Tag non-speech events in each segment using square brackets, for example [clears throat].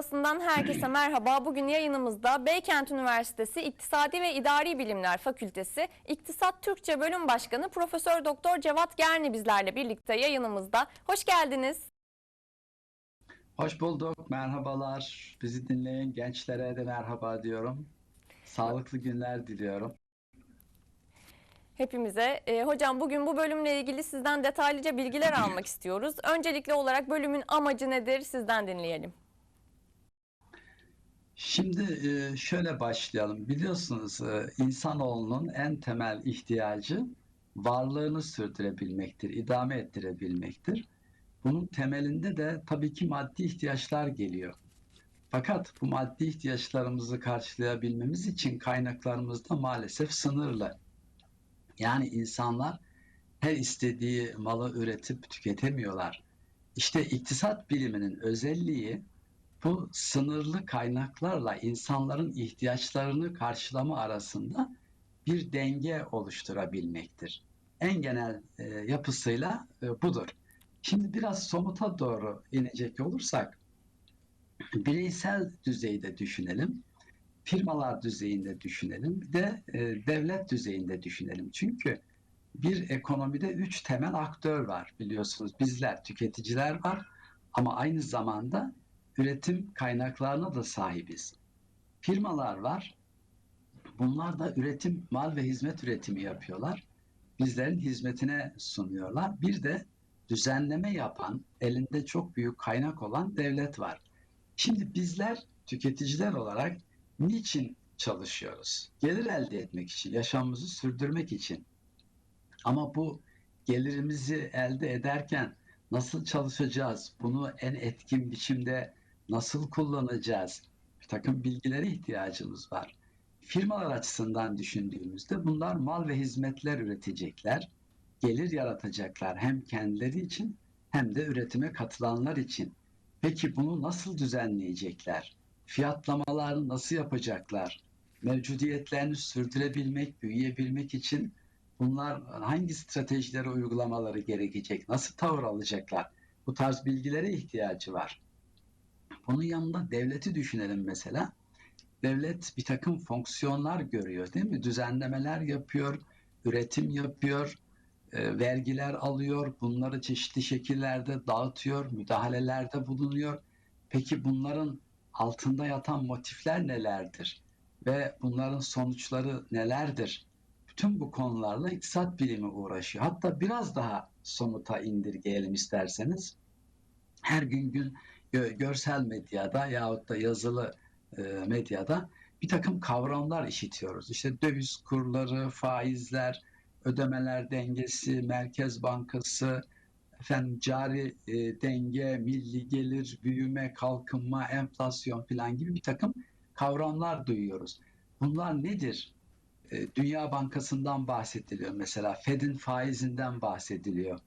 Pusulası'ndan herkese merhaba. Bugün yayınımızda Beykent Üniversitesi İktisadi ve İdari Bilimler Fakültesi İktisat Türkçe Bölüm Başkanı Profesör Doktor Cevat Gerni bizlerle birlikte yayınımızda. Hoş geldiniz. Hoş bulduk, merhabalar. Bizi dinleyen gençlere de merhaba diyorum. Sağlıklı günler diliyorum. Hepimize. Ee, hocam bugün bu bölümle ilgili sizden detaylıca bilgiler [clears throat] almak istiyoruz. Öncelikli olarak bölümün amacı nedir sizden dinleyelim. Şimdi şöyle başlayalım. Biliyorsunuz insanoğlunun en temel ihtiyacı varlığını sürdürebilmektir, idame ettirebilmektir. Bunun temelinde de tabii ki maddi ihtiyaçlar geliyor. Fakat bu maddi ihtiyaçlarımızı karşılayabilmemiz için kaynaklarımız da maalesef sınırlı. Yani insanlar her istediği malı üretip tüketemiyorlar. İşte iktisat biliminin özelliği bu sınırlı kaynaklarla insanların ihtiyaçlarını karşılama arasında bir denge oluşturabilmektir. En genel e, yapısıyla e, budur. Şimdi biraz somuta doğru inecek olursak, bireysel düzeyde düşünelim, firmalar düzeyinde düşünelim, bir de e, devlet düzeyinde düşünelim. Çünkü bir ekonomide üç temel aktör var biliyorsunuz. Bizler, tüketiciler var ama aynı zamanda üretim kaynaklarına da sahibiz. Firmalar var. Bunlar da üretim, mal ve hizmet üretimi yapıyorlar. Bizlerin hizmetine sunuyorlar. Bir de düzenleme yapan, elinde çok büyük kaynak olan devlet var. Şimdi bizler tüketiciler olarak niçin çalışıyoruz? Gelir elde etmek için, yaşamımızı sürdürmek için. Ama bu gelirimizi elde ederken nasıl çalışacağız? Bunu en etkin biçimde nasıl kullanacağız? Bir takım bilgilere ihtiyacımız var. Firmalar açısından düşündüğümüzde bunlar mal ve hizmetler üretecekler, gelir yaratacaklar hem kendileri için hem de üretime katılanlar için. Peki bunu nasıl düzenleyecekler? Fiyatlamalarını nasıl yapacaklar? Mevcudiyetlerini sürdürebilmek, büyüyebilmek için bunlar hangi stratejileri uygulamaları gerekecek? Nasıl tavır alacaklar? Bu tarz bilgilere ihtiyacı var. Bunun yanında devleti düşünelim mesela. Devlet bir takım fonksiyonlar görüyor değil mi? Düzenlemeler yapıyor, üretim yapıyor, e, vergiler alıyor, bunları çeşitli şekillerde dağıtıyor, müdahalelerde bulunuyor. Peki bunların altında yatan motifler nelerdir? Ve bunların sonuçları nelerdir? Bütün bu konularla iktisat bilimi uğraşıyor. Hatta biraz daha somuta indirgeyelim isterseniz. Her gün gün görsel medyada yahut da yazılı e, medyada bir takım kavramlar işitiyoruz. İşte döviz kurları, faizler, ödemeler dengesi, Merkez Bankası, efendim cari e, denge, milli gelir, büyüme, kalkınma, enflasyon falan gibi bir takım kavramlar duyuyoruz. Bunlar nedir? E, Dünya Bankası'ndan bahsediliyor mesela, Fed'in faizinden bahsediliyor.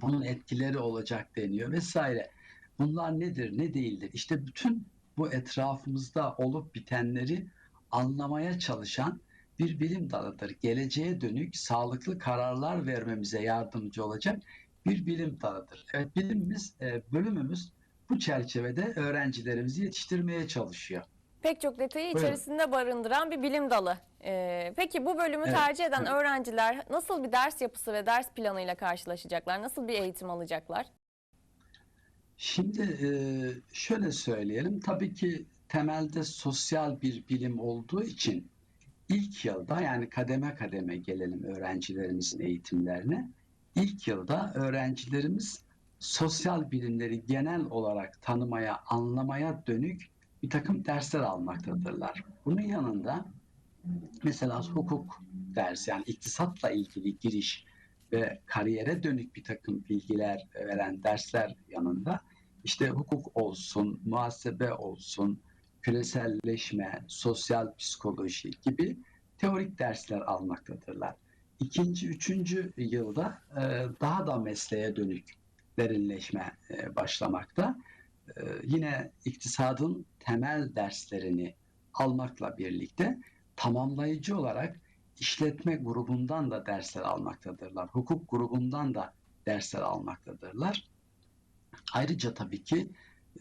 Bunun etkileri olacak deniyor vesaire. Bunlar nedir, ne değildir? İşte bütün bu etrafımızda olup bitenleri anlamaya çalışan bir bilim dalıdır. Geleceğe dönük sağlıklı kararlar vermemize yardımcı olacak bir bilim dalıdır. Evet bilimimiz, e, bölümümüz bu çerçevede öğrencilerimizi yetiştirmeye çalışıyor. Pek çok detayı Buyurun. içerisinde barındıran bir bilim dalı. Ee, peki bu bölümü Evet. tercih eden öğrenciler nasıl bir ders yapısı ve ders planıyla karşılaşacaklar? Nasıl bir eğitim alacaklar? Şimdi şöyle söyleyelim, tabii ki temelde sosyal bir bilim olduğu için ilk yılda yani kademe kademe gelelim öğrencilerimizin eğitimlerine. İlk yılda öğrencilerimiz sosyal bilimleri genel olarak tanımaya, anlamaya dönük bir takım dersler almaktadırlar. Bunun yanında mesela hukuk dersi yani iktisatla ilgili giriş ve kariyere dönük bir takım bilgiler veren dersler yanında işte hukuk olsun, muhasebe olsun, küreselleşme, sosyal psikoloji gibi teorik dersler almaktadırlar. İkinci, üçüncü yılda e, daha da mesleğe dönük derinleşme e, başlamakta. E, yine iktisadın temel derslerini almakla birlikte tamamlayıcı olarak işletme grubundan da dersler almaktadırlar. Hukuk grubundan da dersler almaktadırlar. Ayrıca tabii ki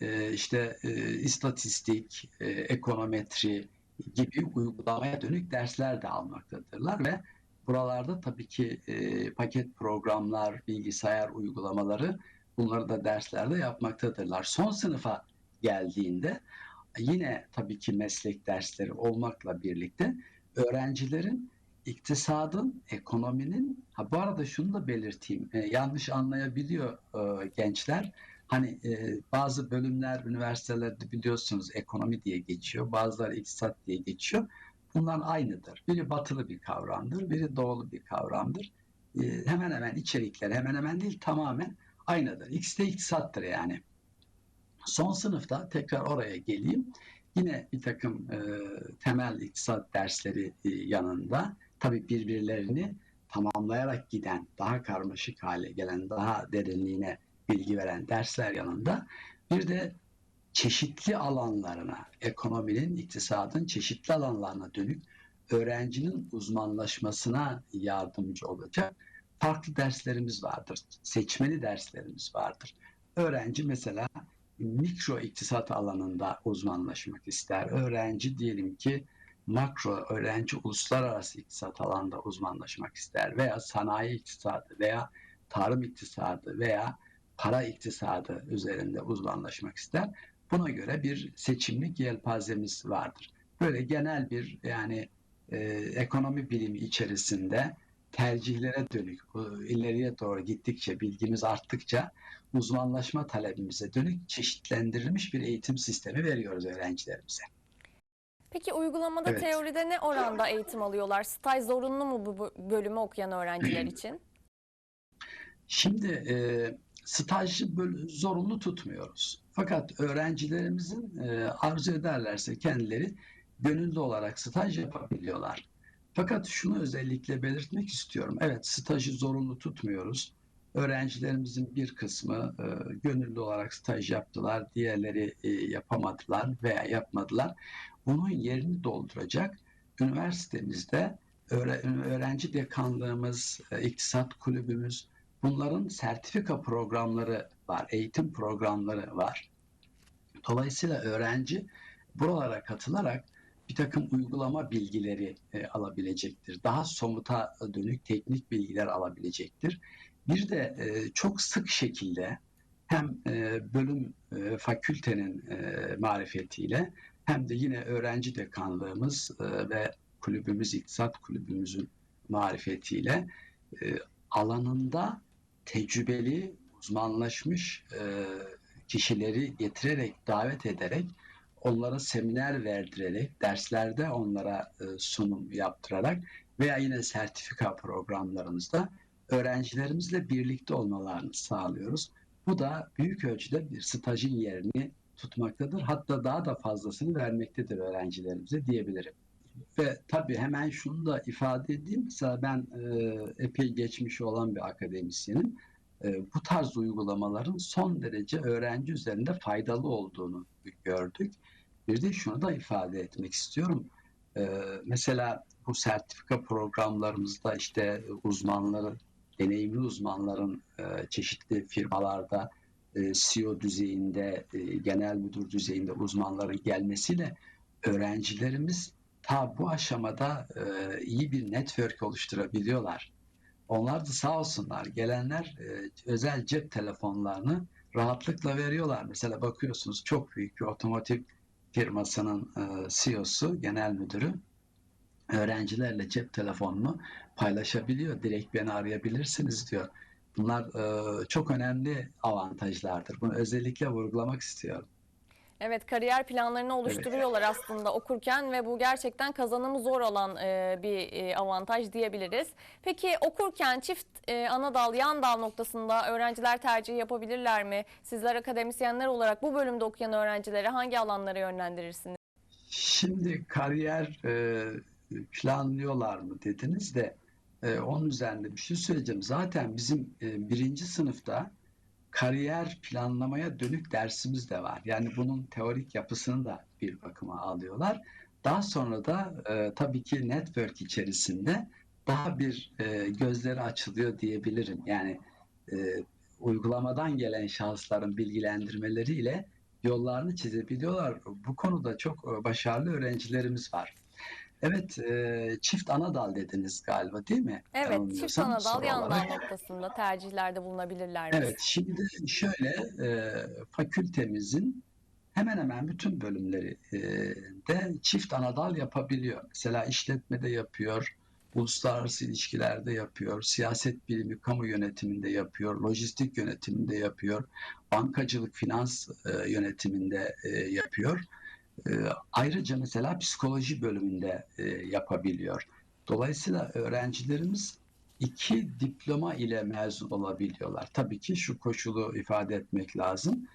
e, işte e, istatistik, e, ekonometri gibi uygulamaya dönük dersler de almaktadırlar ve buralarda tabii ki paket programlar, bilgisayar uygulamaları bunları da derslerde yapmaktadırlar. Son sınıfa geldiğinde yine tabii ki meslek dersleri olmakla birlikte öğrencilerin iktisadın, ekonominin, ha bu arada şunu da belirteyim, e, yanlış anlayabiliyor e, gençler. Hani e, bazı bölümler üniversitelerde biliyorsunuz ekonomi diye geçiyor, bazıları iktisat diye geçiyor. Bunlar aynıdır. Biri batılı bir kavramdır, biri doğulu bir kavramdır. E, hemen hemen içerikler, hemen hemen değil tamamen aynıdır. İkisi de iktisattır yani. Son sınıfta tekrar oraya geleyim. Yine bir takım e, temel iktisat dersleri e, yanında tabii birbirlerini tamamlayarak giden, daha karmaşık hale gelen, daha derinliğine bilgi veren dersler yanında bir de çeşitli alanlarına, ekonominin, iktisadın çeşitli alanlarına dönük öğrencinin uzmanlaşmasına yardımcı olacak farklı derslerimiz vardır. Seçmeli derslerimiz vardır. Öğrenci mesela mikro iktisat alanında uzmanlaşmak ister. Öğrenci diyelim ki makro öğrenci uluslararası iktisat alanında uzmanlaşmak ister veya sanayi iktisadı veya tarım iktisadı veya para iktisadı üzerinde uzmanlaşmak ister. Buna göre bir seçimlik yelpazemiz vardır. Böyle genel bir yani e, ekonomi bilimi içerisinde tercihlere dönük, ileriye doğru gittikçe, bilgimiz arttıkça uzmanlaşma talebimize dönük çeşitlendirilmiş bir eğitim sistemi veriyoruz öğrencilerimize. Peki uygulamada Evet. teoride ne oranda eğitim alıyorlar? Staj zorunlu mu bu bu bölümü okuyan öğrenciler [clears throat] için? Şimdi e, stajı böyle zorunlu tutmuyoruz. Fakat öğrencilerimizin e, arzu ederlerse kendileri gönüllü olarak staj yapabiliyorlar. Fakat şunu özellikle belirtmek istiyorum. Evet stajı zorunlu tutmuyoruz. Öğrencilerimizin bir kısmı e, gönüllü olarak staj yaptılar, diğerleri e, yapamadılar veya yapmadılar. Bunun yerini dolduracak üniversitemizde öğre- öğrenci dekanlığımız, e, iktisat kulübümüz, bunların sertifika programları var, eğitim programları var. Dolayısıyla öğrenci buralara katılarak bir takım uygulama bilgileri e, alabilecektir. Daha somuta dönük teknik bilgiler alabilecektir. Bir de e, çok sık şekilde hem e, bölüm e, fakültenin e, marifetiyle hem de yine öğrenci dekanlığımız e, ve kulübümüz, iktisat kulübümüzün marifetiyle e, alanında tecrübeli, uzmanlaşmış e, kişileri getirerek, davet ederek onlara seminer verdirerek, derslerde onlara sunum yaptırarak veya yine sertifika programlarımızda öğrencilerimizle birlikte olmalarını sağlıyoruz. Bu da büyük ölçüde bir stajın yerini tutmaktadır. Hatta daha da fazlasını vermektedir öğrencilerimize diyebilirim. Ve tabii hemen şunu da ifade edeyim. Mesela ben e, epey geçmişi olan bir akademisyenim. E, bu tarz uygulamaların son derece öğrenci üzerinde faydalı olduğunu gördük. Bir de şunu da ifade etmek istiyorum. Ee, mesela bu sertifika programlarımızda işte uzmanların, deneyimli uzmanların e, çeşitli firmalarda e, CEO düzeyinde, e, genel müdür düzeyinde uzmanların gelmesiyle öğrencilerimiz ta bu aşamada e, iyi bir network oluşturabiliyorlar. Onlar da sağ olsunlar gelenler e, özel cep telefonlarını rahatlıkla veriyorlar. Mesela bakıyorsunuz çok büyük bir otomotiv firmasının e, CEO'su, genel müdürü öğrencilerle cep telefonunu paylaşabiliyor. Direkt beni arayabilirsiniz diyor. Bunlar e, çok önemli avantajlardır. Bunu özellikle vurgulamak istiyorum. Evet kariyer planlarını oluşturuyorlar aslında okurken ve bu gerçekten kazanımı zor olan e, bir e, avantaj diyebiliriz. Peki okurken çift e, ana dal yan dal noktasında öğrenciler tercih yapabilirler mi? Sizler akademisyenler olarak bu bölümde okuyan öğrencilere hangi alanlara yönlendirirsiniz? Şimdi kariyer e, planlıyorlar mı dediniz de e, onun üzerinde bir şey söyleyeceğim. Zaten bizim e, birinci sınıfta kariyer planlamaya dönük dersimiz de var. Yani bunun teorik yapısını da bir bakıma alıyorlar. Daha sonra da e, tabii ki network içerisinde daha bir e, gözleri açılıyor diyebilirim. Yani uygulamadan gelen şahısların bilgilendirmeleriyle yollarını çizebiliyorlar. Bu konuda çok başarılı öğrencilerimiz var. Evet, e, çift ana dal dediniz galiba değil mi? Evet, çift Yanılmıyorsam ana dal, yan dal noktasında tercihlerde bulunabilirler? Evet, şimdi şöyle e, fakültemizin hemen hemen bütün bölümleri e, de çift anadal yapabiliyor. Mesela işletmede yapıyor, uluslararası ilişkilerde yapıyor, siyaset bilimi, kamu yönetiminde yapıyor, lojistik yönetiminde yapıyor, bankacılık, finans e, yönetiminde e, yapıyor. E, ayrıca mesela psikoloji bölümünde e, yapabiliyor. Dolayısıyla öğrencilerimiz iki diploma ile mezun olabiliyorlar. Tabii ki şu koşulu ifade etmek lazım.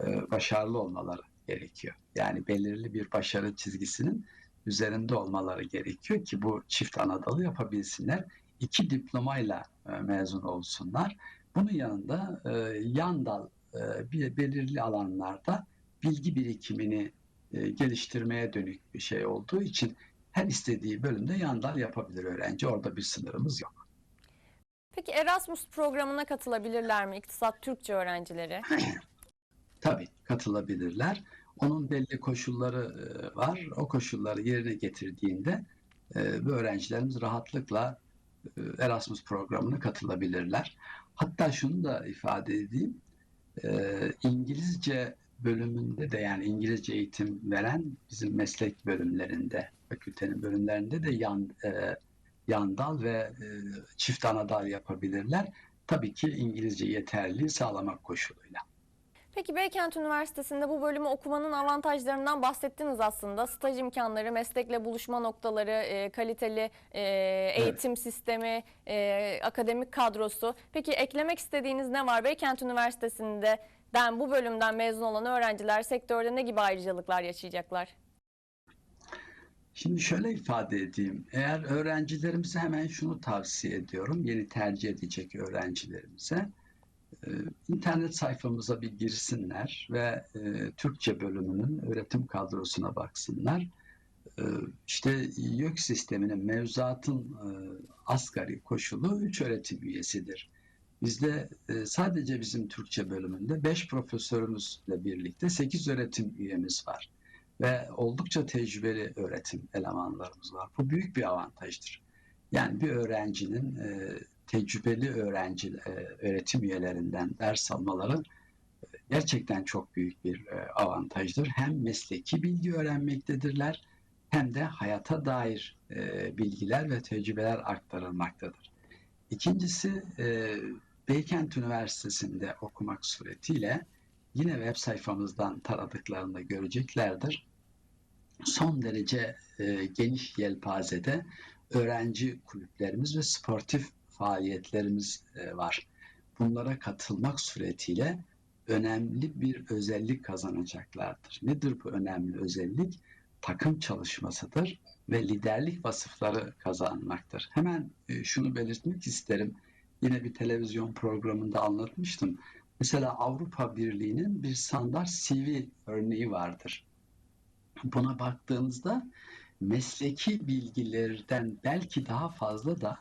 e, Başarılı olmaları gerekiyor. Yani belirli bir başarı çizgisinin üzerinde olmaları gerekiyor ki bu çift anadalı yapabilsinler. İki diplomayla e, mezun olsunlar. Bunun yanında e, yan dal e, belirli alanlarda bilgi birikimini e, geliştirmeye dönük bir şey olduğu için her istediği bölümde yan dal yapabilir öğrenci. Orada bir sınırımız yok. Peki Erasmus programına katılabilirler mi İktisat Türkçe öğrencileri? [clears throat] Tabii katılabilirler. Onun belli koşulları e, var. O koşulları yerine getirdiğinde e, bu öğrencilerimiz rahatlıkla Erasmus programına katılabilirler. Hatta şunu da ifade edeyim. İngilizce bölümünde de yani İngilizce eğitim veren bizim meslek bölümlerinde, fakültenin bölümlerinde de yan e, yan dal ve e, çift ana dal yapabilirler. Tabii ki İngilizce yeterliliği sağlamak koşuluyla. Peki Beykent Üniversitesi'nde bu bölümü okumanın avantajlarından bahsettiniz aslında. Staj imkanları, meslekle buluşma noktaları, e, kaliteli e, eğitim sistemi, e, akademik kadrosu. Peki eklemek istediğiniz ne var? Beykent Üniversitesi'nde den bu bölümden mezun olan öğrenciler sektörde ne gibi ayrıcalıklar yaşayacaklar? Şimdi şöyle ifade edeyim. Eğer öğrencilerimize hemen şunu tavsiye ediyorum. Yeni tercih edecek öğrencilerimize. E, internet sayfamıza bir girsinler ve e, Türkçe bölümünün öğretim kadrosuna baksınlar. E, işte YÖK sisteminin mevzuatın e, asgari koşulu 3 öğretim üyesidir. Bizde e, sadece bizim Türkçe bölümünde 5 profesörümüzle birlikte 8 öğretim üyemiz var ve oldukça tecrübeli öğretim elemanlarımız var. Bu büyük bir avantajdır. Yani bir öğrencinin e, tecrübeli öğrenci e, öğretim üyelerinden ders almaları e, gerçekten çok büyük bir e, avantajdır. Hem mesleki bilgi öğrenmektedirler hem de hayata dair bilgiler ve tecrübeler aktarılmaktadır. İkincisi Beykent Üniversitesi'nde okumak suretiyle yine web sayfamızdan taradıklarında göreceklerdir. Son derece geniş yelpazede öğrenci kulüplerimiz ve sportif faaliyetlerimiz e, var. Bunlara katılmak suretiyle önemli bir özellik kazanacaklardır. Nedir bu önemli özellik? Takım çalışmasıdır ve liderlik vasıfları kazanmaktır. Hemen e, şunu belirtmek isterim. Yine bir televizyon programında anlatmıştım. Mesela Avrupa Birliği'nin bir standart CV örneği vardır. Buna baktığınızda mesleki bilgilerden belki daha fazla da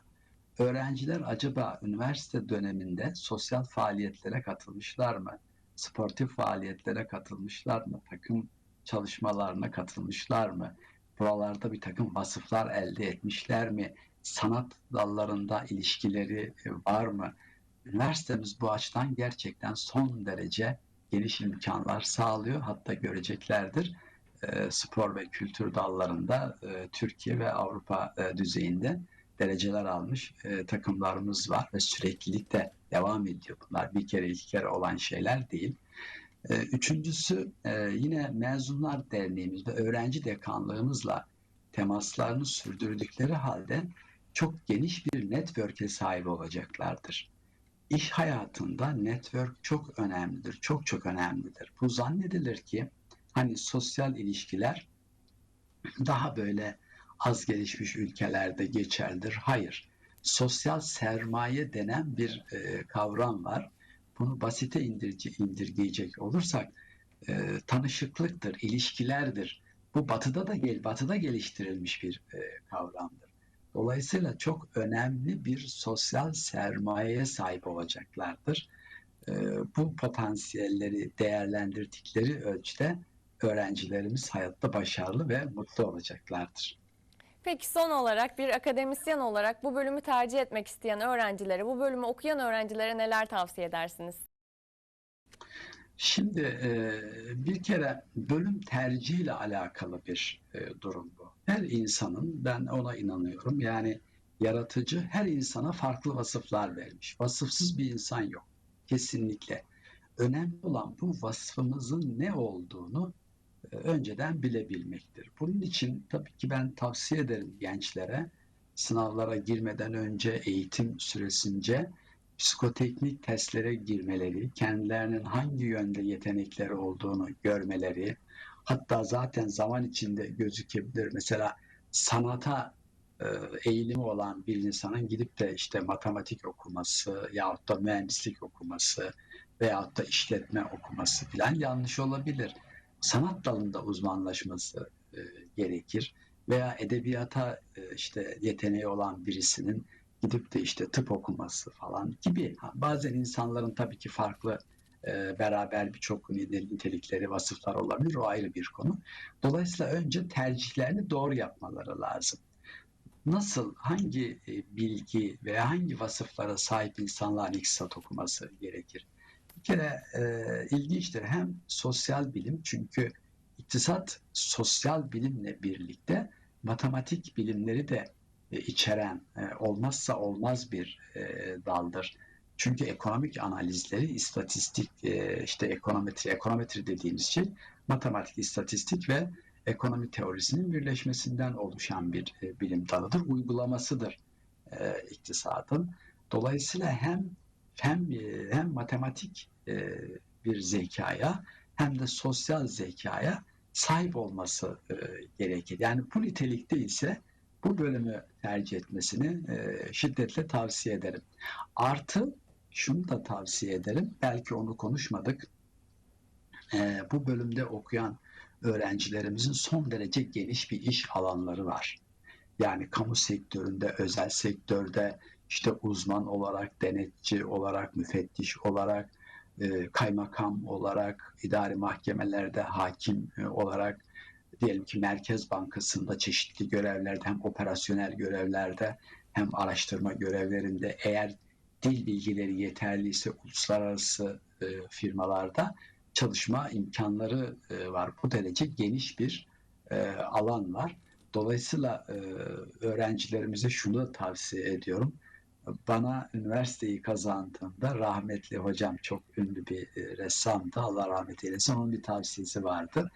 öğrenciler acaba üniversite döneminde sosyal faaliyetlere katılmışlar mı? Sportif faaliyetlere katılmışlar mı? Takım çalışmalarına katılmışlar mı? Buralarda bir takım vasıflar elde etmişler mi? Sanat dallarında ilişkileri var mı? Üniversitemiz bu açıdan gerçekten son derece geniş imkanlar sağlıyor. Hatta göreceklerdir e, spor ve kültür dallarında e, Türkiye ve Avrupa e, düzeyinde dereceler almış e, takımlarımız var ve süreklilik de devam ediyor. Bunlar bir kere iki kere olan şeyler değil. E, üçüncüsü e, yine Mezunlar Derneğimiz ve Öğrenci Dekanlığımızla temaslarını sürdürdükleri halde çok geniş bir network'e sahip olacaklardır. İş hayatında network çok önemlidir, çok çok önemlidir. Bu zannedilir ki hani sosyal ilişkiler daha böyle az gelişmiş ülkelerde geçerlidir. Hayır. Sosyal sermaye denen bir e, kavram var. Bunu basite indirge, indirgeyecek olursak e, tanışıklıktır, ilişkilerdir. Bu batıda da gel, batıda geliştirilmiş bir e, kavramdır. Dolayısıyla çok önemli bir sosyal sermayeye sahip olacaklardır. e, bu potansiyelleri değerlendirdikleri ölçüde öğrencilerimiz hayatta başarılı ve mutlu olacaklardır. Peki son olarak bir akademisyen olarak bu bölümü tercih etmek isteyen öğrencilere, bu bölümü okuyan öğrencilere neler tavsiye edersiniz? Şimdi e, bir kere bölüm tercihiyle alakalı bir e, durum bu. Her insanın, ben ona inanıyorum, yani yaratıcı her insana farklı vasıflar vermiş. Vasıfsız bir insan yok. Kesinlikle. Önemli olan bu vasfımızın ne olduğunu önceden bilebilmektir. Bunun için tabii ki ben tavsiye ederim gençlere sınavlara girmeden önce eğitim süresince psikoteknik testlere girmeleri, kendilerinin hangi yönde yetenekleri olduğunu görmeleri, hatta zaten zaman içinde gözükebilir. Mesela sanata e, eğilimi olan bir insanın gidip de işte matematik okuması yahut da mühendislik okuması veyahut da işletme okuması falan yanlış olabilir. Sanat dalında uzmanlaşması e, gerekir veya edebiyata e, işte yeteneği olan birisinin gidip de işte tıp okuması falan gibi. Ha, Bazen insanların tabii ki farklı e, beraber birçok nitelikleri, vasıflar olabilir. O ayrı bir konu. Dolayısıyla önce tercihlerini doğru yapmaları lazım. Nasıl, hangi e, bilgi veya hangi vasıflara sahip insanların iktisat okuması gerekir? Kere e, ilginçtir. Hem sosyal bilim çünkü iktisat sosyal bilimle birlikte matematik bilimleri de e, içeren e, olmazsa olmaz bir e, daldır. Çünkü ekonomik analizleri istatistik e, işte ekonometri ekonometri dediğimiz şey matematik, istatistik ve ekonomi teorisinin birleşmesinden oluşan bir e, bilim dalıdır. Uygulamasıdır e, iktisadın. Dolayısıyla hem hem e, hem matematik e, bir zekaya hem de sosyal zekaya sahip olması e, gerekir. Yani bu nitelikte ise bu bölümü tercih etmesini e, şiddetle tavsiye ederim. Artı şunu da tavsiye ederim. Belki onu konuşmadık. E, bu bölümde okuyan öğrencilerimizin son derece geniş bir iş alanları var. Yani kamu sektöründe, özel sektörde işte uzman olarak, denetçi olarak, müfettiş olarak, e, kaymakam olarak, idari mahkemelerde hakim e, olarak, diyelim ki Merkez Bankası'nda çeşitli görevlerde hem operasyonel görevlerde hem araştırma görevlerinde eğer dil bilgileri yeterliyse uluslararası e, firmalarda çalışma imkanları var. Bu derece geniş bir alan var. Dolayısıyla öğrencilerimize şunu da tavsiye ediyorum. Bana üniversiteyi kazandığımda rahmetli hocam çok ünlü bir e, ressamdı. Allah rahmet eylesin. Onun bir tavsiyesi vardı.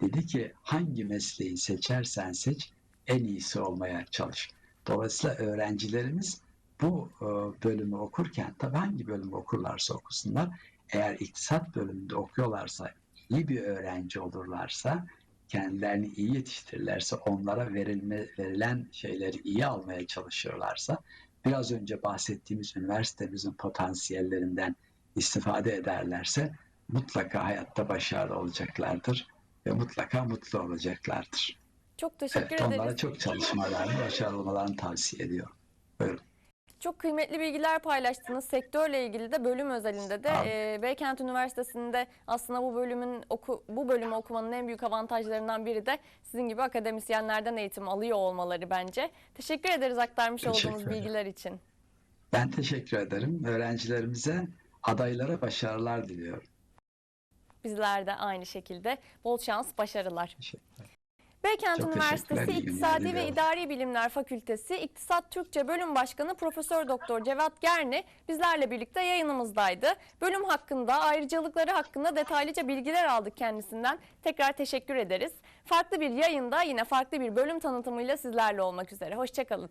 Dedi ki hangi mesleği seçersen seç en iyisi olmaya çalış. Dolayısıyla öğrencilerimiz bu e, bölümü okurken tabii hangi bölümü okurlarsa okusunlar eğer iktisat bölümünde okuyorlarsa iyi bir öğrenci olurlarsa kendilerini iyi yetiştirirlerse onlara verilme, verilen şeyleri iyi almaya çalışıyorlarsa biraz önce bahsettiğimiz üniversitemizin potansiyellerinden istifade ederlerse mutlaka hayatta başarılı olacaklardır ve mutlaka mutlu olacaklardır. Çok teşekkür Evet, onlara ederiz. çok çalışmalarını, başarılı olmalarını tavsiye ediyorum. Buyurun. Çok kıymetli bilgiler paylaştınız. Sektörle ilgili de bölüm özelinde de e, Beykent Üniversitesi'nde aslında bu bölümün oku, bu bölümü okumanın en büyük avantajlarından biri de sizin gibi akademisyenlerden eğitim alıyor olmaları bence. Teşekkür ederiz aktarmış Teşekkür olduğunuz ederim. bilgiler için. Ben teşekkür ederim. Öğrencilerimize, adaylara başarılar diliyorum. Bizler de aynı şekilde bol şans, başarılar. Teşekkürler. Beykent Çok Üniversitesi İktisadi ve. İdari Bilimler Fakültesi İktisat Türkçe Bölüm Başkanı Profesör Doktor Cevat Gerni bizlerle birlikte yayınımızdaydı. Bölüm hakkında, ayrıcalıkları hakkında detaylıca bilgiler aldık kendisinden. Tekrar teşekkür ederiz. Farklı bir yayında yine farklı bir bölüm tanıtımıyla sizlerle olmak üzere. Hoşçakalın.